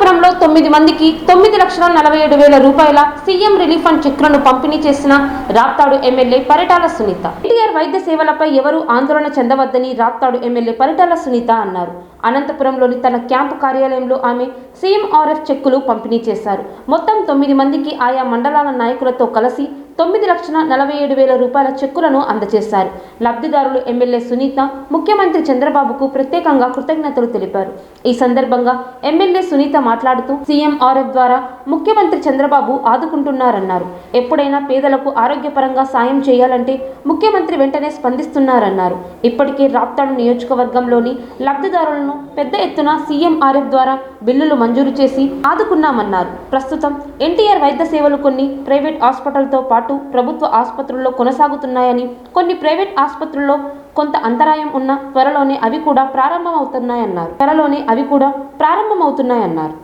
అనంతపురంలో తొమ్మిది మందికి తొమ్మిది లక్షల నలభై ఏడు వేల రూపాయల సీఎం రిలీఫ్ ఫండ్ చెక్కులను పంపిణీ చేసిన రాప్తాడు ఎమ్మెల్యే పరిటాల సునీత. ఎన్టీఆర్ వైద్య సేవలపై ఎవరూ ఆందోళన చెందవద్దని రాప్తాడు ఎమ్మెల్యే పరిటాల సునీత అన్నారు. అనంతపురంలోని తన క్యాంపు కార్యాలయంలో ఆమె సీఎంఆర్ఎఫ్ చెక్కులు పంపిణీ చేశారు. మొత్తం తొమ్మిది మందికి ఆయా మండలాల నాయకులతో కలిసి తొమ్మిది లక్షల నలభై ఏడు వేల రూపాయల చెక్కులను అందజేశారు. లబ్ధిదారులు ఎమ్మెల్యే సునీత ముఖ్యమంత్రి చంద్రబాబుకు ప్రత్యేకంగా కృతజ్ఞతలు తెలిపారు. ఈ సందర్భంగా ఎమ్మెల్యే సునీత మాట్లాడుతూ సీఎంఆర్ఎఫ్ ద్వారా ముఖ్యమంత్రి చంద్రబాబు ఆదుకుంటున్నారన్నారు. ఎప్పుడైనా పేదలకు ఆరోగ్యపరంగా సాయం చేయాలంటే ముఖ్యమంత్రి వెంటనే స్పందిస్తున్నారన్నారు. ఇప్పటికే రాప్తాడు నియోజకవర్గంలోని లబ్ధిదారులను పెద్ద ఎత్తున సీఎంఆర్ఎఫ్ ద్వారా బిల్లులు మంజూరు చేసి ఆదుకున్నామన్నారు. ప్రస్తుతం ఎన్టీఆర్ వైద్య సేవలు కొన్ని ప్రైవేట్ హాస్పిటల్తో పాటు ప్రభుత్వ ఆసుపత్రుల్లో కొనసాగుతున్నాయని కొన్ని ప్రైవేట్ ఆసుపత్రుల్లో కొంత అంతరాయం ఉన్న త్వరలోనే అవి కూడా ప్రారంభమవుతున్నాయన్నారు. త్వరలోనే అవి కూడా ప్రారంభమవుతున్నాయన్నారు.